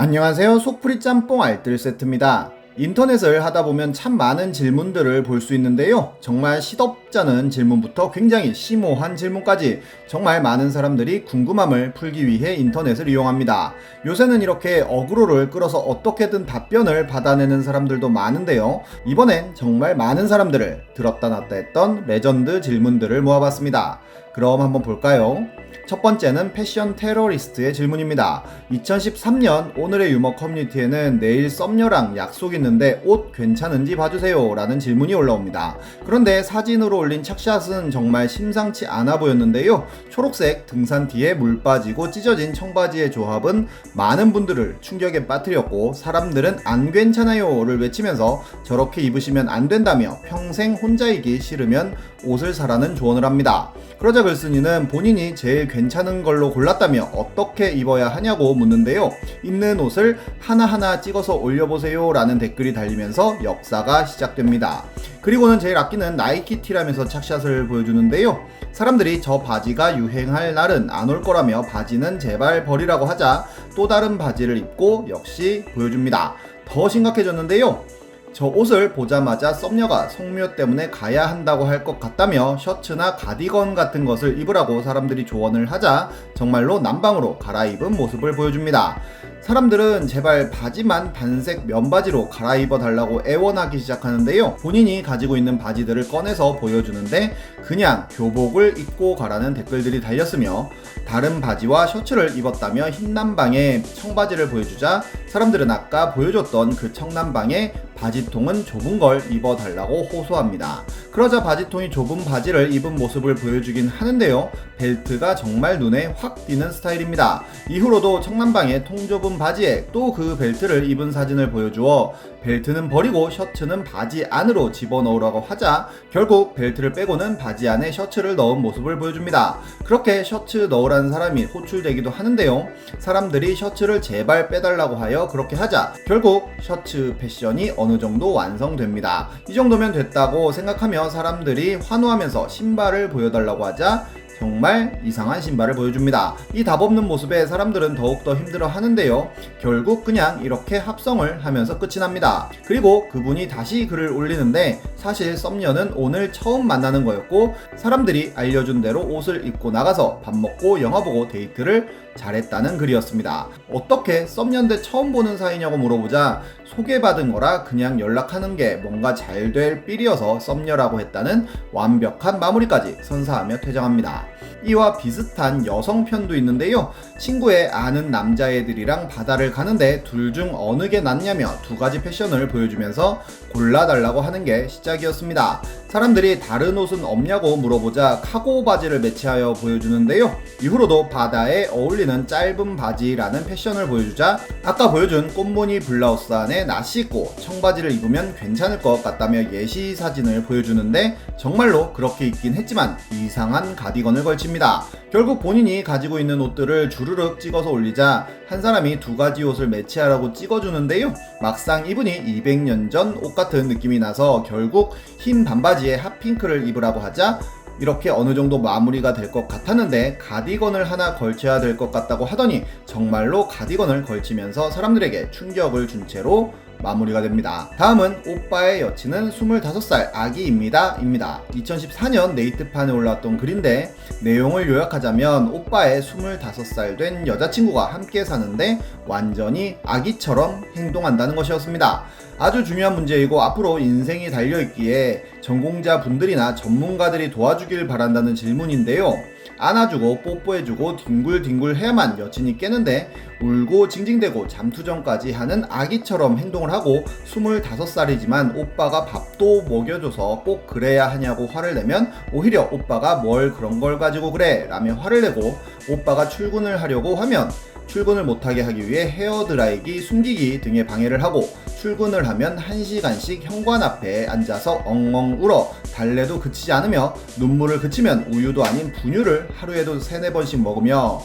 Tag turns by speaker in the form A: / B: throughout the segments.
A: 안녕하세요. 속풀이 짬뽕 알뜰 세트입니다. 인터넷을 하다 보면 참 많은 질문들을 볼 수 있는데요. 정말 시덥잖은 질문부터 굉장히 심오한 질문까지 정말 많은 사람들이 궁금함을 풀기 위해 인터넷을 이용합니다. 요새는 이렇게 어그로를 끌어서 어떻게든 답변을 받아내는 사람들도 많은데요. 이번엔 정말 많은 사람들을 들었다 놨다 했던 레전드 질문들을 모아봤습니다. 그럼 한번 볼까요? 첫 번째는 패션 테러리스트의 질문입니다. 2013년 오늘의 유머 커뮤니티에는 내일 썸녀랑 약속 있는데 옷 괜찮은지 봐주세요 라는 질문이 올라옵니다. 그런데 사진으로 올린 착샷은 정말 심상치 않아 보였는데요. 초록색 등산 뒤에 물 빠지고 찢어진 청바지의 조합은 많은 분들을 충격에 빠뜨렸고 사람들은 안 괜찮아요를 외치면서 저렇게 입으시면 안 된다며 평생 혼자이기 싫으면 옷을 사라는 조언을 합니다. 그러자 글쓴이는 본인이 제일 괜찮은 걸로 골랐다며 어떻게 입어야 하냐고 묻는데요. 입는 옷을 하나하나 찍어서 올려보세요 라는 댓글이 달리면서 역사가 시작됩니다. 그리고는 제일 아끼는 나이키 티라면서 착샷을 보여주는데요. 사람들이 저 바지가 유행할 날은 안 올 거라며 바지는 제발 버리라고 하자 또 다른 바지를 입고 역시 보여줍니다. 더 심각해졌는데요. 저 옷을 보자마자 썸녀가 성묘 때문에 가야 한다고 할 것 같다며 셔츠나 가디건 같은 것을 입으라고 사람들이 조언을 하자 정말로 남방으로 갈아입은 모습을 보여줍니다. 사람들은 제발 바지만 단색 면바지로 갈아입어 달라고 애원하기 시작하는데요. 본인이 가지고 있는 바지들을 꺼내서 보여주는데 그냥 교복을 입고 가라는 댓글들이 달렸으며 다른 바지와 셔츠를 입었다며 흰남방에 청바지를 보여주자 사람들은 아까 보여줬던 그 청남방에 바지통은 좁은 걸 입어달라고 호소합니다. 그러자 바지통이 좁은 바지를 입은 모습을 보여주긴 하는데요. 벨트가 정말 눈에 확 띄는 스타일입니다. 이후로도 청남방에 통 좁은 바지에 또 그 벨트를 입은 사진을 보여주어 벨트는 버리고 셔츠는 바지 안으로 집어넣으라고 하자 결국 벨트를 빼고는 바지 안에 셔츠를 넣은 모습을 보여줍니다. 그렇게 셔츠 넣으라는 사람이 호출되기도 하는데요. 사람들이 셔츠를 제발 빼달라고 하여 그렇게 하자 결국 셔츠 패션이 어느 정도 완성됩니다. 이 정도면 됐다고 생각하며 사람들이 환호하면서 신발을 보여달라고 하자 정말 이상한 신발을 보여줍니다. 이 답 없는 모습에 사람들은 더욱더 힘들어 하는데요. 결국 그냥 이렇게 합성을 하면서 끝이 납니다. 그리고 그분이 다시 글을 올리는데 사실 썸녀는 오늘 처음 만나는 거였고 사람들이 알려준 대로 옷을 입고 나가서 밥 먹고 영화 보고 데이트를 잘했다는 글이었습니다. 어떻게 썸녀인데 처음 보는 사이냐고 물어보자 소개받은 거라 그냥 연락하는 게 뭔가 잘 될 삘이어서 썸녀라고 했다는 완벽한 마무리까지 선사하며 퇴장합니다. 이와 비슷한 여성 편도 있는데요. 친구의 아는 남자애들이랑 바다를 가는데 둘 중 어느 게 낫냐며 두 가지 패션을 보여주면서 골라달라고 하는 게 시작이었습니다. 사람들이 다른 옷은 없냐고 물어보자 카고 바지를 매치하여 보여주는데요. 이후로도 바다에 어울리는 짧은 바지라는 패션을 보여주자 아까 보여준 꽃무늬 블라우스 안에 나시 있고 청바지를 입으면 괜찮을 것 같다며 예시 사진을 보여주는데 정말로 그렇게 입긴 했지만 이상한 가디건을 걸칩니다. 결국 본인이 가지고 있는 옷들을 주르륵 찍어서 올리자 한 사람이 두 가지 옷을 매치하라고 찍어주는데요. 막상 입으니 200년 전 옷 같은 느낌이 나서 결국 흰 반바지에 핫핑크를 입으라고 하자 이렇게 어느 정도 마무리가 될 것 같았는데 가디건을 하나 걸쳐야 될 것 같다고 하더니 정말로 가디건을 걸치면서 사람들에게 충격을 준 채로 마무리가 됩니다. 다음은 오빠의 여친은 25살 아기입니다. 입니다. 2014년 네이트판에 올라왔던 글인데 내용을 요약하자면 오빠의 25살 된 여자친구가 함께 사는데 완전히 아기처럼 행동한다는 것이었습니다. 아주 중요한 문제이고 앞으로 인생이 달려있기에 전공자 분들이나 전문가들이 도와주길 바란다는 질문인데요. 안아주고 뽀뽀해주고 뒹굴뒹굴 해야만 여친이 깨는데 울고 징징대고 잠투정까지 하는 아기처럼 행동을 하고 25살이지만 오빠가 밥도 먹여줘서 꼭 그래야 하냐고 화를 내면 오히려 오빠가 뭘 그런 걸 가지고 그래 라며 화를 내고 오빠가 출근을 하려고 하면 출근을 못하게 하기 위해 헤어드라이기, 숨기기 등의 방해를 하고 출근을 하면 1시간씩 현관 앞에 앉아서 엉엉 울어 달래도 그치지 않으며 눈물을 그치면 우유도 아닌 분유를 하루에도 3, 4번씩 먹으며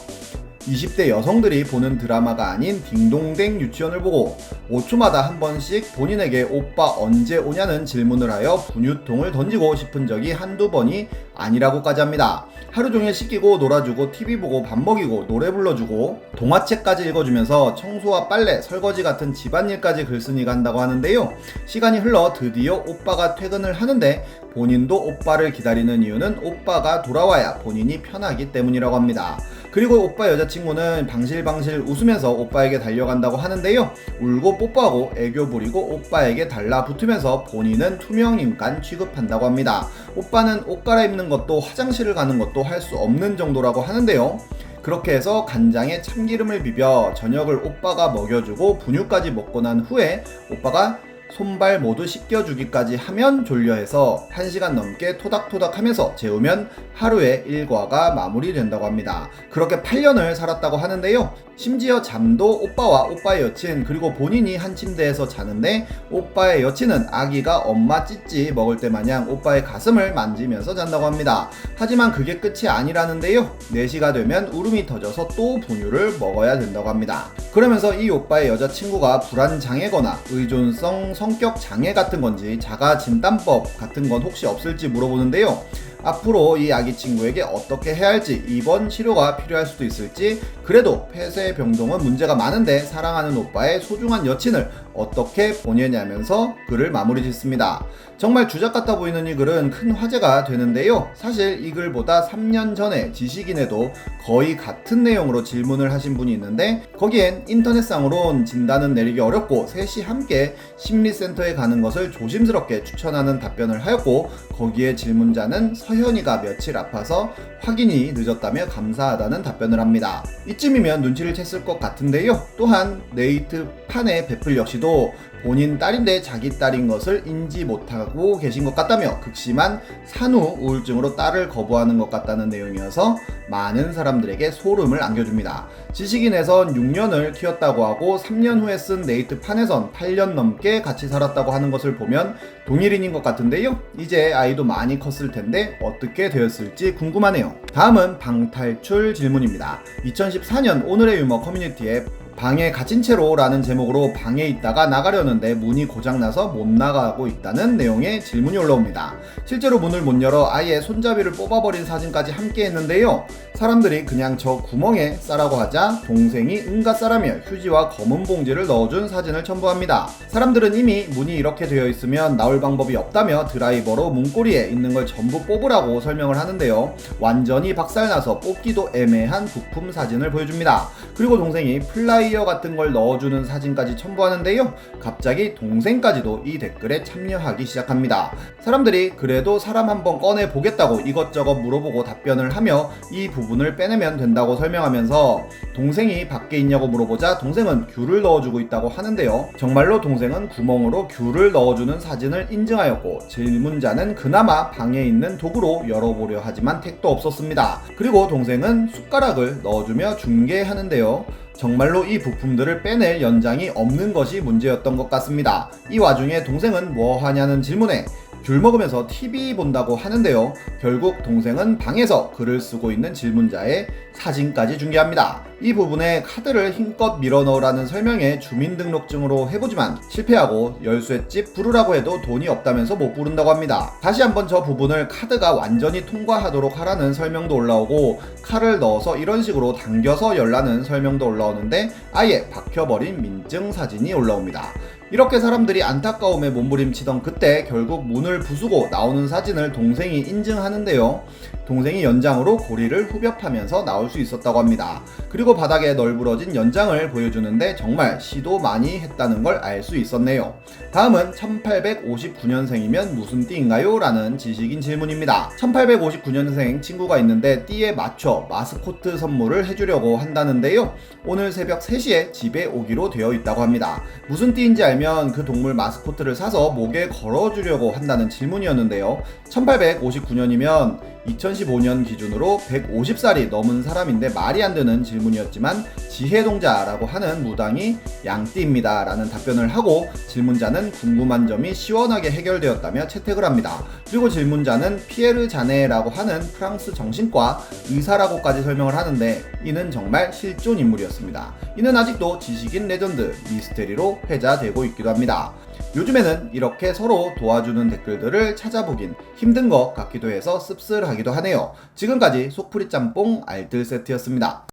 A: 20대 여성들이 보는 드라마가 아닌 딩동댕 유치원을 보고 5초마다 한 번씩 본인에게 오빠 언제 오냐는 질문을 하여 분유통을 던지고 싶은 적이 한두 번이 아니라고까지 합니다. 하루 종일 씻기고 놀아주고 TV 보고 밥 먹이고 노래 불러주고 동화책까지 읽어주면서 청소와 빨래, 설거지 같은 집안일까지 글쓴이가 한다고 하는데요. 시간이 흘러 드디어 오빠가 퇴근을 하는데 본인도 오빠를 기다리는 이유는 오빠가 돌아와야 본인이 편하기 때문이라고 합니다. 그리고 오빠 여자친구는 방실방실 웃으면서 오빠에게 달려간다고 하는데요. 울고 뽀뽀하고 애교 부리고 오빠에게 달라붙으면서 본인은 투명인간 취급한다고 합니다. 오빠는 옷 갈아입는 것도 화장실을 가는 것도 할 수 없는 정도라고 하는데요. 그렇게 해서 간장에 참기름을 비벼 저녁을 오빠가 먹여주고 분유까지 먹고 난 후에 오빠가 손발 모두 씻겨주기까지 하면 졸려해서 1시간 넘게 토닥토닥 하면서 재우면 하루의 일과가 마무리된다고 합니다. 그렇게 8년을 살았다고 하는데요. 심지어 잠도 오빠와 오빠의 여친 그리고 본인이 한 침대에서 자는데 오빠의 여친은 아기가 엄마 찌찌 먹을 때 마냥 오빠의 가슴을 만지면서 잔다고 합니다. 하지만 그게 끝이 아니라는데요. 4시가 되면 울음이 터져서 또 분유를 먹어야 된다고 합니다. 그러면서 이 오빠의 여자친구가 불안장애거나 의존성 성격 장애 같은 건지 자가 진단법 같은 건 혹시 없을지 물어보는데요. 앞으로 이 아기 친구에게 어떻게 해야 할지 입원 치료가 필요할 수도 있을지 그래도 폐쇄 병동은 문제가 많은데 사랑하는 오빠의 소중한 여친을 어떻게 보내냐면서 글을 마무리 짓습니다. 정말 주작 같아 보이는 이 글은 큰 화제가 되는데요. 사실 이 글보다 3년 전에 지식인에도 거의 같은 내용으로 질문을 하신 분이 있는데 거기엔 인터넷상으론 진단은 내리기 어렵고 셋이 함께 심리센터에 가는 것을 조심스럽게 추천하는 답변을 하였고 거기에 질문자는 서 현이가 며칠 아파서 확인이 늦었다며 감사하다는 답변을 합니다. 이쯤이면 눈치를 챘을 것 같은데요. 또한 네이트 판의 베풀 역시도 본인 딸인데 자기 딸인 것을 인지 못하고 계신 것 같다며 극심한 산후 우울증으로 딸을 거부하는 것 같다는 내용이어서 많은 사람들에게 소름을 안겨줍니다. 지식인에선 6년을 키웠다고 하고 3년 후에 쓴 네이트 판에선 8년 넘게 같이 살았다고 하는 것을 보면 동일인인 것 같은데요. 이제 아이도 많이 컸을 텐데 어떻게 되었을지 궁금하네요. 다음은 방탈출 질문입니다. 2014년 오늘의 유머 커뮤니티에 방에 갇힌 채로라는 제목으로 방에 있다가 나가려는데 문이 고장나서 못 나가고 있다는 내용의 질문이 올라옵니다. 실제로 문을 못 열어 아예 손잡이를 뽑아버린 사진까지 함께 했는데요. 사람들이 그냥 저 구멍에 싸라고 하자 동생이 응가 싸라며 휴지와 검은 봉지를 넣어준 사진을 첨부합니다. 사람들은 이미 문이 이렇게 되어 있으면 나올 방법이 없다며 드라이버로 문고리에 있는 걸 전부 뽑으라고 설명을 하는데요. 완전히 박살나서 뽑기도 애매한 부품 사진을 보여줍니다. 그리고 동생이 플라이 플라이어 같은 걸 넣어주는 사진까지 첨부하는데요. 갑자기 동생까지도 이 댓글에 참여하기 시작합니다. 사람들이 그래도 사람 한번 꺼내 보겠다고 이것저것 물어보고 답변을 하며 이 부분을 빼내면 된다고 설명하면서 동생이 밖에 있냐고 물어보자 동생은 귤을 넣어주고 있다고 하는데요. 정말로 동생은 구멍으로 귤을 넣어주는 사진을 인증하였고 질문자는 그나마 방에 있는 도구로 열어보려 하지만 택도 없었습니다. 그리고 동생은 숟가락을 넣어주며 중계하는데요. 정말로 이 부품들을 빼낼 연장이 없는 것이 문제였던 것 같습니다. 이 와중에 동생은 뭐 하냐는 질문에 귤 먹으면서 TV 본다고 하는데요. 결국 동생은 방에서 글을 쓰고 있는 질문자의 사진까지 중계합니다. 이 부분에 카드를 힘껏 밀어 넣으라는 설명에 주민등록증으로 해보지만 실패하고 열쇠집 부르라고 해도 돈이 없다면서 못 부른다고 합니다. 다시 한번 저 부분을 카드가 완전히 통과하도록 하라는 설명도 올라오고 칼을 넣어서 이런 식으로 당겨서 열라는 설명도 올라오는데 아예 박혀버린 민증 사진이 올라옵니다. 이렇게 사람들이 안타까움에 몸부림치던 그때 결국 문을 부수고 나오는 사진을 동생이 인증하는데요. 동생이 연장으로 고리를 후벼파면서 나올 수 있었다고 합니다. 그리고 바닥에 널브러진 연장을 보여주는데 정말 시도 많이 했다는 걸 알 수 있었네요. 다음은 1859년생이면 무슨 띠인가요? 라는 지식인 질문입니다. 1859년생 친구가 있는데 띠에 맞춰 마스코트 선물을 해주려고 한다는데요. 오늘 새벽 3시에 집에 오기로 되어 있다고 합니다. 무슨 띠인지 알면 그 동물 마스코트를 사서 목에 걸어주려고 한다는 질문이었는데요. 1859년이면 2000 2015년 기준으로 150살이 넘은 사람인데 말이 안 되는 질문이었지만 지혜동자라고 하는 무당이 양띠입니다 라는 답변을 하고 질문자는 궁금한 점이 시원하게 해결되었다며 채택을 합니다. 그리고 질문자는 피에르 자네라고 하는 프랑스 정신과 의사라고까지 설명을 하는데 이는 정말 실존 인물이었습니다. 이는 아직도 지식인 레전드 미스테리로 회자되고 있기도 합니다. 요즘에는 이렇게 서로 도와주는 댓글들을 찾아보긴 힘든 것 같기도 해서 씁쓸하기도 하네요. 지금까지 속풀이 짬뽕 알뜰 세트였습니다.